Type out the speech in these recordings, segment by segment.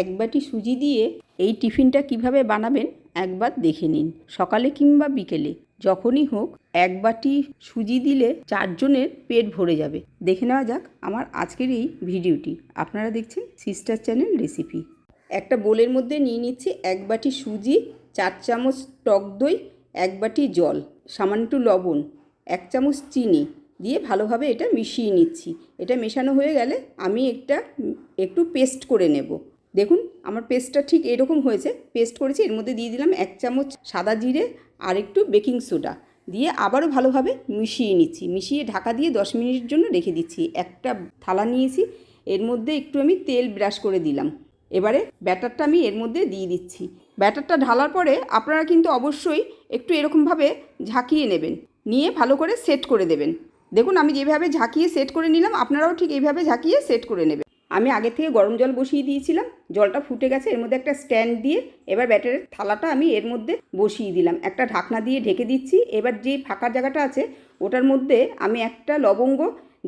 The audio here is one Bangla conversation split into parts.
এক বাটি সুজি দিয়ে এই টিফিনটা কীভাবে বানাবেন একবার দেখে নিন। সকালে কিংবা বিকেলে, যখনই হোক, এক বাটি সুজি দিলে চারজনের পেট ভরে যাবে। দেখে নেওয়া যাক আমার আজকের এই ভিডিওটি। আপনারা দেখছেন সিস্টার চ্যানেল রেসিপি। একটা বোলের মধ্যে নিয়ে নিচ্ছি এক বাটি সুজি, চার চামচ টক দই, এক বাটি জল, সামান্য একটু লবণ, এক চামচ চিনি দিয়ে ভালোভাবে এটা মিশিয়ে নিচ্ছি। এটা মেশানো হয়ে গেলে আমি একটা, একটু পেস্ট করে নেব। দেখুন, আমার পেস্টটা ঠিক এরকম হয়েছে। পেস্ট করেছি, এর মধ্যে দিয়ে দিলাম এক চামচ সাদা জিরে আর একটু বেকিং সোডা দিয়ে আবারও ভালোভাবে মিশিয়ে নিচ্ছি। মিশিয়ে ঢাকা দিয়ে দশ মিনিটের জন্য রেখে দিচ্ছি। একটা থালা নিয়েছি, এর মধ্যে একটু আমি তেল ব্রাশ করে দিলাম। এবারে ব্যাটারটা আমি এর মধ্যে দিয়ে দিচ্ছি। ব্যাটারটা ঢালার পরে আপনারা কিন্তু অবশ্যই একটু এরকমভাবে ঝাঁকিয়ে নেবেন। নিয়ে ভালো করে সেট করে দেবেন। দেখুন, আমি যেভাবে ঝাঁকিয়ে সেট করে নিলাম, আপনারাও ঠিক এইভাবে ঝাঁকিয়ে সেট করে নেবেন। আমি আগে থেকে গরম জল বসিয়ে দিয়েছিলাম, জলটা ফুটে গেছে, এর মধ্যে একটা স্ট্যান্ড দিয়ে এবার ব্যাটারের থালাটা আমি এর মধ্যে বসিয়ে দিলাম। একটা ঢাকনা দিয়ে ঢেকে দিচ্ছি, এবার যে ফাঁকা জায়গাটা আছে ওটার মধ্যে আমি একটা লবঙ্গ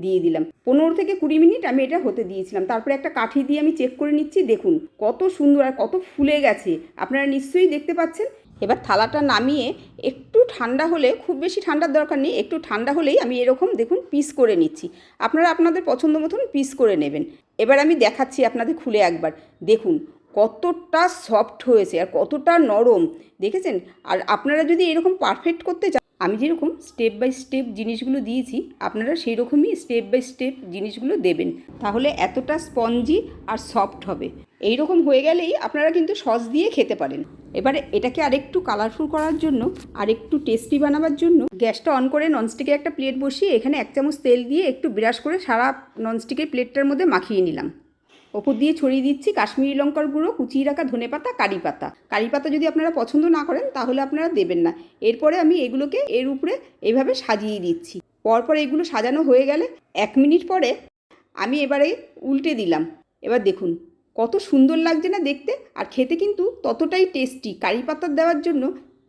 দিয়ে দিলাম। পনেরো থেকে কুড়ি মিনিট আমি এটা হতে দিয়েছিলাম। তারপরে একটা কাঠি দিয়ে আমি চেক করে নিচ্ছি, দেখুন কত সুন্দর আর কত ফুলে গেছে। আপনারা নিশ্চয়ই দেখতে পাচ্ছেন এবার থালাটা নামিয়ে একটু ঠান্ডা হলে, খুব বেশি ঠান্ডার দরকার নেই, একটু ঠান্ডা হলেই আমি এরকম দেখুন পিস করে নিচ্ছি। আপনারা আপনাদের পছন্দ মতন পিস করে নেবেন। এবার আমি দেখাচ্ছি আপনাদের খুলে একবার। দেখুন, কতটা সফট হয়েছে আর কতটা নরম, দেখেছেন? আর আপনারা যদি এরকম পারফেক্ট করতে চান, আমি যেরকম স্টেপ বাই স্টেপ জিনিসগুলো দিয়েছি, আপনারা সেই রকমই স্টেপ বাই স্টেপ জিনিসগুলো দেবেন। তাহলে এতটা স্পঞ্জি আর সফট হবে। এই রকম হয়ে গেলেই আপনারা কিন্তু সস দিয়ে খেতে পারেন। এবারে এটাকে আরেকটু কালারফুল করার জন্য আর একটু টেস্টি বানাবার জন্য গ্যাসটা অন করে ননস্টিকে একটা প্লেট বসিয়ে এখানে এক চামচ তেল দিয়ে একটু ব্রাশ করে সারা ননস্টিকের প্লেটটার মধ্যে মাখিয়ে নিলাম। ওপর দিয়ে ছড়িয়ে দিচ্ছি কাশ্মীরি লঙ্কার গুঁড়ো, কুচিয়ে রাখা ধনে পাতা, কারি পাতা। কারি পাতা যদি আপনারা পছন্দ না করেন তাহলে আপনারা দেবেন না। এরপরে আমি এগুলোকে এর উপরে এইভাবে সাজিয়ে দিচ্ছি। পরপর এগুলো সাজানো হয়ে গেলে এক মিনিট পরে আমি এবারে উল্টে দিলাম। এবার দেখুন কত সুন্দর লাগছে না দেখতে? আর খেতে কিন্তু ততটাই টেস্টি কারি পাতা দেওয়ার জন্য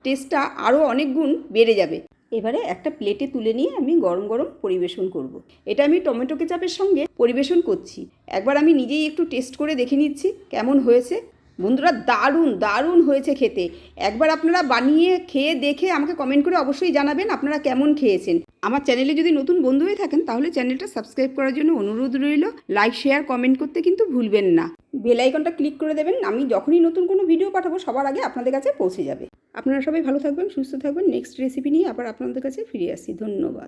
টেস্টটা আরও অনেক গুণ বেড়ে যাবে। এবারে একটা প্লেটে তুলে নিয়ে আমি গরম গরম পরিবেশন করব। এটা আমি টমেটো কেচাপের সঙ্গে পরিবেশন করছি। একবার আমি নিজেই একটু টেস্ট করে দেখে নিচ্ছি, কেমন হয়েছে। বন্ধুরা দারুণ দারুণ হয়েছে খেতে। একবার আপনারা বানিয়ে খেয়ে দেখে আমাকে কমেন্ট করে অবশ্যই জানাবেন আপনারা কেমন খেয়েছেন। আমার চ্যানেলে যদি নতুন বন্ধু হয়ে থাকেন, তাহলে চ্যানেলটা সাবস্ক্রাইব করার জন্য অনুরোধ রইল। লাইক শেয়ার কমেন্ট করতে কিন্তু ভুলবেন না। বেল আইকনটা ক্লিক করে দেবেন, আমি যখনই নতুন কোনো ভিডিও পাঠাবো, সবার আগে আপনাদের কাছে পৌঁছে যাবে। আপনারা সবাই ভালো থাকবেন, সুস্থ থাকবেন। নেক্সট রেসিপি নিয়ে আবার আপনাদের কাছে ফিরে আসি। ধন্যবাদ।